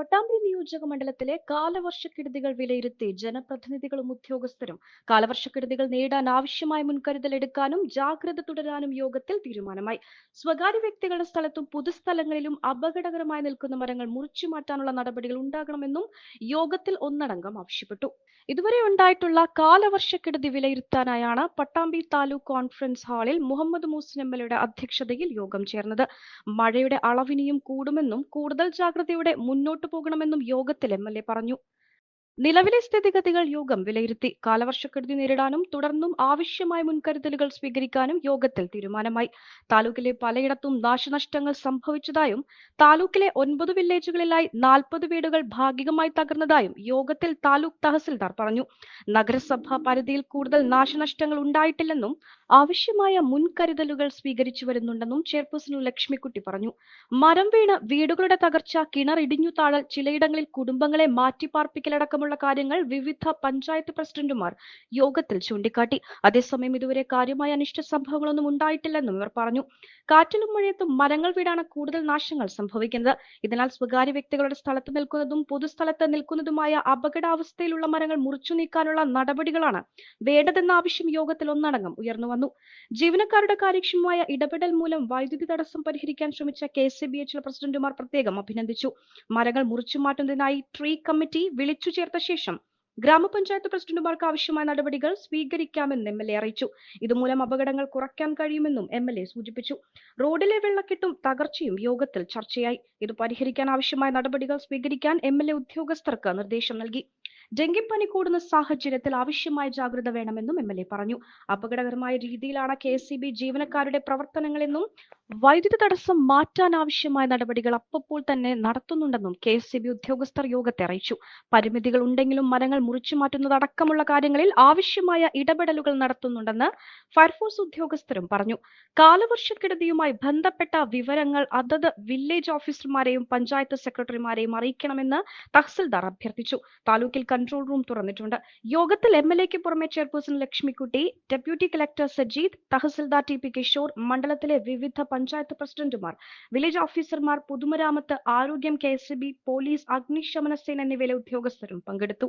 പട്ടാമ്പി നിയോജക മണ്ഡലത്തിലെ കാലവർഷക്കെടുതികൾ വിലയിരുത്തി ജനപ്രതിനിധികളും ഉദ്യോഗസ്ഥരും കാലവർഷക്കെടുതികൾ നേടാൻ ആവശ്യമായ മുൻകരുതൽ എടുക്കാനും ജാഗ്രത തുടരാനും യോഗത്തിൽ തീരുമാനമായി. സ്വകാര്യ വ്യക്തികളുടെ സ്ഥലത്തും പൊതുസ്ഥലങ്ങളിലും അപകടകരമായി നിൽക്കുന്ന മരങ്ങൾ മുറിച്ചു മാറ്റാനുള്ള നടപടികൾ ഉണ്ടാകണമെന്നും യോഗത്തിൽ ഒന്നടങ്കം ആവശ്യപ്പെട്ടു. ഇതുവരെ ഉണ്ടായിട്ടുള്ള കാലവർഷക്കെടുതി വിലയിരുത്താനായാണ് പട്ടാമ്പി താലൂക്ക് കോൺഫറൻസ് ഹാളിൽ മുഹമ്മദ് മൂസിൻ എം അധ്യക്ഷതയിൽ യോഗം ചേർന്നത്. മഴയുടെ അളവിനിയും കൂടുമെന്നും കൂടുതൽ ജാഗ്രതയോടെ മുന്നോട്ടു പോകണമെന്നും യോഗത്തിൽ എം എൽ എ പറഞ്ഞു നിലവിലെ സ്ഥിതിഗതികൾ യോഗം വിലയിരുത്തി കാലവർഷക്കെടുതി നേരിടാനും തുടർന്നും ആവശ്യമായ മുൻകരുതലുകൾ സ്വീകരിക്കാനും യോഗത്തിൽ തീരുമാനമായി. താലൂക്കിലെ പലയിടത്തും നാശനഷ്ടങ്ങൾ സംഭവിച്ചതായും താലൂക്കിലെ ഒൻപത് വില്ലേജുകളിലായി നാൽപ്പത് വീടുകൾ ഭാഗികമായി തകർന്നതായും യോഗത്തിൽ താലൂക്ക് തഹസിൽദാർ പറഞ്ഞു. നഗരസഭാ പരിധിയിൽ കൂടുതൽ നാശനഷ്ടങ്ങൾ ഉണ്ടായിട്ടില്ലെന്നും ആവശ്യമായ മുൻകരുതലുകൾ സ്വീകരിച്ചു വരുന്നുണ്ടെന്നും ചെയർപേഴ്സൺ ലക്ഷ്മിക്കുട്ടി പറഞ്ഞു. മരം വീണ് വീടുകളുടെ തകർച്ച കിണർ ഇടിഞ്ഞു താഴൽ ചിലയിടങ്ങളിൽ കുടുംബങ്ങളെ മാറ്റിപ്പാർപ്പിക്കലടക്കമുള്ള കാര്യങ്ങൾ വിവിധ പഞ്ചായത്ത് പ്രസിഡന്റുമാർ യോഗത്തിൽ ചൂണ്ടിക്കാട്ടി. അതേസമയം ഇതുവരെ കാര്യമായ അനിഷ്ട സംഭവങ്ങളൊന്നും ഉണ്ടായിട്ടില്ലെന്നും ഇവർ പറഞ്ഞു. കാറ്റിലും മഴയത്തും മരങ്ങൾ വീടാണ് കൂടുതൽ നാശങ്ങൾ സംഭവിക്കുന്നത്. ഇതിനാൽ സ്വകാര്യ വ്യക്തികളുടെ സ്ഥലത്ത് നിൽക്കുന്നതും പൊതുസ്ഥലത്ത് നിൽക്കുന്നതുമായ അപകടാവസ്ഥയിലുള്ള മരങ്ങൾ മുറിച്ചു നീക്കാനുള്ള നടപടികളാണ് വേണ്ടതെന്ന ആവശ്യം യോഗത്തിൽ ഒന്നടങ്കം ഉയർന്നു വന്നു. ജീവനക്കാരുടെ കാര്യക്ഷമമായ ഇടപെടൽ മൂലം വൈദ്യുതി തടസ്സം പരിഹരിക്കാൻ ശ്രമിച്ച കെ സി ബി എച്ച് പ്രസിഡന്റുമാർ പ്രത്യേകം അഭിനന്ദിച്ചു. മരങ്ങൾ മുറിച്ചു മാറ്റുന്നതിനായി ട്രീ കമ്മിറ്റി വിളിച്ചു तशेषम् ഗ്രാമപഞ്ചായത്ത് പ്രസിഡന്റുമാർക്ക് ആവശ്യമായ നടപടികൾ സ്വീകരിക്കാമെന്ന് എം എൽ എ അറിയിച്ചു. ഇതുമൂലം അപകടങ്ങൾ കുറയ്ക്കാൻ കഴിയുമെന്നും എം എൽ എ സൂചിപ്പിച്ചു. റോഡിലെ വെള്ളക്കെട്ടും തകർച്ചയും യോഗത്തിൽ ചർച്ചയായി. ഇത് പരിഹരിക്കാൻ ആവശ്യമായ നടപടികൾ സ്വീകരിക്കാൻ എം എൽ എ ഉദ്യോഗസ്ഥർക്ക് നിർദ്ദേശം നൽകി. ഡെങ്കിപ്പനി കൂടുന്ന സാഹചര്യത്തിൽ ആവശ്യമായ ജാഗ്രത വേണമെന്നും എം എൽ എ പറഞ്ഞു. അപകടകരമായ രീതിയിലാണ് കെ എസ് ബി ജീവനക്കാരുടെ പ്രവർത്തനങ്ങളെന്നും വൈദ്യുതി തടസ്സം മാറ്റാൻ ആവശ്യമായ നടപടികൾ അപ്പോൾ തന്നെ നടത്തുന്നുണ്ടെന്നും കെ എസ് ഉദ്യോഗസ്ഥർ യോഗത്തെ അറിയിച്ചു. പരിമിതികൾ ഉണ്ടെങ്കിലും മരങ്ങൾ മുറിച്ചു മാറ്റുന്നതടക്കമുള്ള കാര്യങ്ങളിൽ ആവശ്യമായ ഇടപെടലുകൾ നടത്തുന്നുണ്ടെന്ന് ഫയർഫോഴ്സ് ഉദ്യോഗസ്ഥരും പറഞ്ഞു. കാലവർഷക്കെടുതിയുമായി ബന്ധപ്പെട്ട വിവരങ്ങൾ അതത് വില്ലേജ് ഓഫീസർമാരെയും പഞ്ചായത്ത് സെക്രട്ടറിമാരെയും അറിയിക്കണമെന്ന് തഹസിൽദാർ അഭ്യർത്ഥിച്ചു. താലൂക്കിൽ കൺട്രോൾ റൂം തുറന്നിട്ടുണ്ട്. യോഗത്തിൽ എം എൽ എക്ക് പുറമെ chairperson Lakshmikutty deputy collector Sajeed tahsildar T P Kishore മണ്ഡലത്തിലെ വിവിധ പഞ്ചായത്ത് പ്രസിഡന്റുമാർ വില്ലേജ് ഓഫീസർമാർ പൊതുമരാമത്ത് ആരോഗ്യം കെ പോലീസ് അഗ്നിശമന സേന എന്നിവയിലെ ഉദ്യോഗസ്ഥരും പങ്കെടുത്തു.